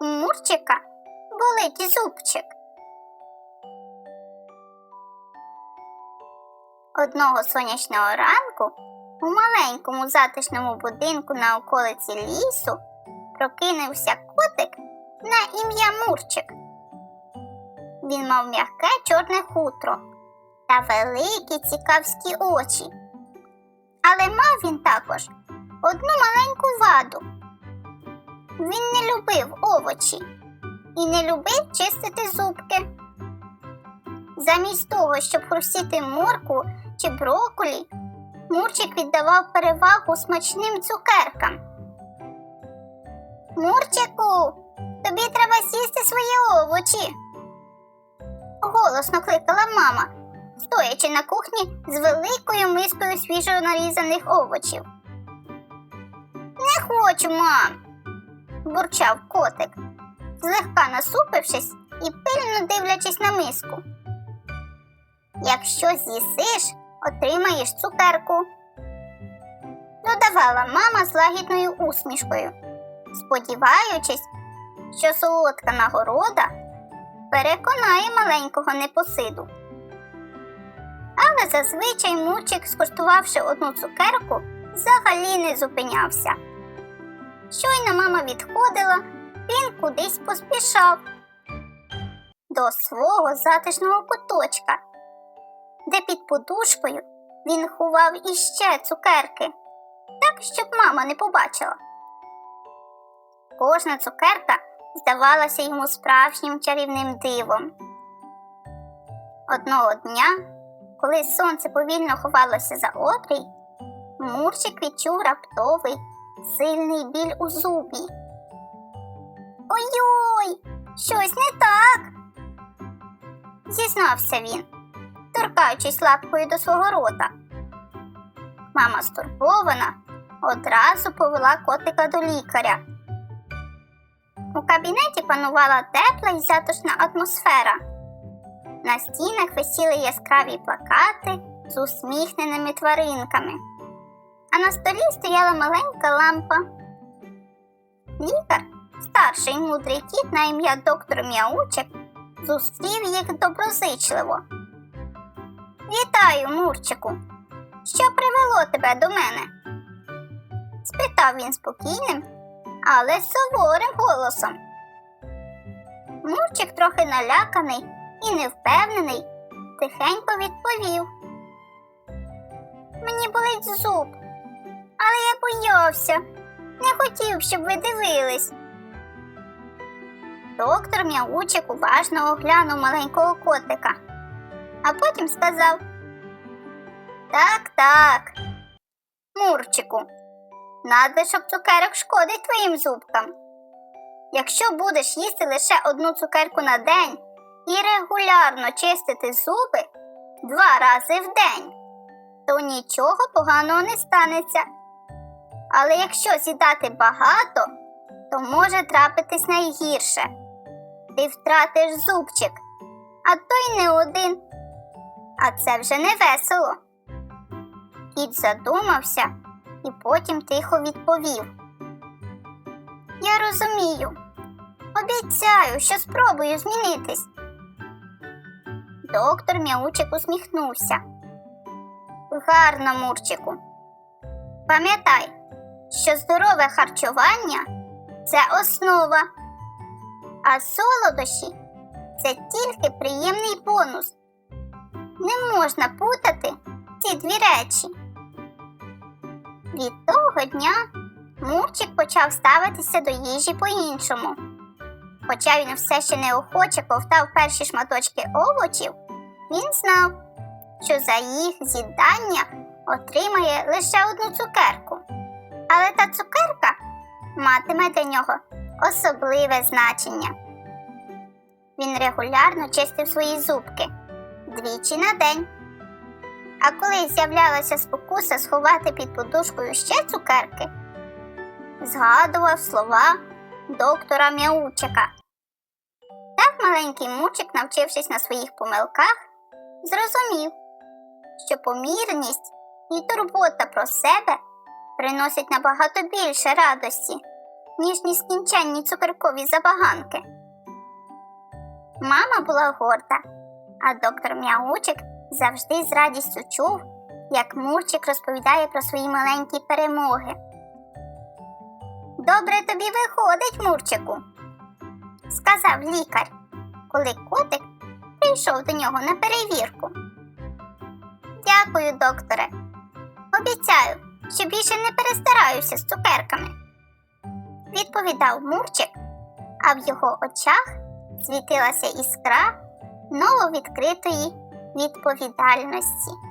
у Мурчика болить зубчик. Одного сонячного ранку у маленькому затишному будинку на околиці лісу прокинувся котик на ім'я Мурчик. Він мав м'яке чорне хутро та великі цікавські очі. Але мав він також одну маленьку ваду. Він не любив овочі і не любив чистити зубки. Замість того, щоб хрустіти морку чи броколі, Мурчик віддавав перевагу смачним цукеркам. Мурчику, тобі треба з'їсти свої овочі. Голосно кликала мама, стоячи на кухні з великою мискою свіжо нарізаних овочів. Не хочу, мам, бурчав котик, злегка насупившись і пильно дивлячись на миску. Якщо з'їсиш, отримаєш цукерку. Додавала мама з лагідною усмішкою, сподіваючись, що солодка нагорода переконає маленького непосиду. Але зазвичай Мурчик, скуштувавши одну цукерку, взагалі не зупинявся. Щойно мама відходила, він кудись поспішав до свого затишного куточка, де під подушкою він ховав іще цукерки, так, щоб мама не побачила. Кожна цукерка здавалася йому справжнім чарівним дивом. Одного дня, коли сонце повільно ховалося за обрій, Мурчик відчув раптовий сильний біль у зубі. Ой-ой, щось не так, зізнався він, торкаючись лапкою до свого рота. Мама стурбована одразу повела котика до лікаря. У кабінеті панувала тепла і затишна атмосфера. На стінах висіли яскраві плакати з усміхненими тваринками, а на столі стояла маленька лампа. Лікар, старший мудрий кіт на ім'я доктор М'яучик, зустрів їх доброзичливо. Вітаю, Мурчику! Що привело тебе до мене? спитав він спокійним, але суворим голосом. Мурчик, трохи наляканий і невпевнений, тихенько відповів. Мені болить зуб, але я боявся, не хотів, щоб ви дивились. Доктор М'яучик уважно оглянув маленького котика, а потім сказав: Так, так, Мурчику, надлишок цукерок шкодить твоїм зубкам. Якщо будеш їсти лише одну цукерку на день і регулярно чистити зуби два рази в день, то нічого поганого не станеться. Але якщо з'їдати багато, то може трапитись найгірше. Ти втратиш зубчик, а то й не один. А це вже не весело. Кіт задумався і потім тихо відповів. Я розумію. Обіцяю, що спробую змінитись. Доктор М'яучик усміхнувся. Гарно, Мурчику. Пам'ятай, що здорове харчування це основа, а солодощі це тільки приємний бонус. Не можна путати ці дві речі. Від того дня Мурчик почав ставитися до їжі по-іншому. Хоча він все ще неохоче ковтав перші шматочки овочів, він знав, що за їх з'їдання отримає лише одну цукерку. Але та цукерка матиме для нього особливе значення. Він регулярно чистив свої зубки двічі на день. А коли з'являлася спокуса сховати під подушкою ще цукерки, згадував слова доктора М'яучика. Так маленький мучик, навчившись на своїх помилках, зрозумів, що помірність і турбота про себе приносять набагато більше радості, ніж нескінченні цукеркові забаганки. Мама була горда, а доктор М'яучик завжди з радістю чув, як Мурчик розповідає про свої маленькі перемоги. Добре тобі виходить, Мурчику, сказав лікар, коли котик прийшов до нього на перевірку. Дякую, докторе. Обіцяю, що більше не перестараюся з цукерками, відповідав Мурчик, а в його очах світилася іскра нововідкритої відповідальності.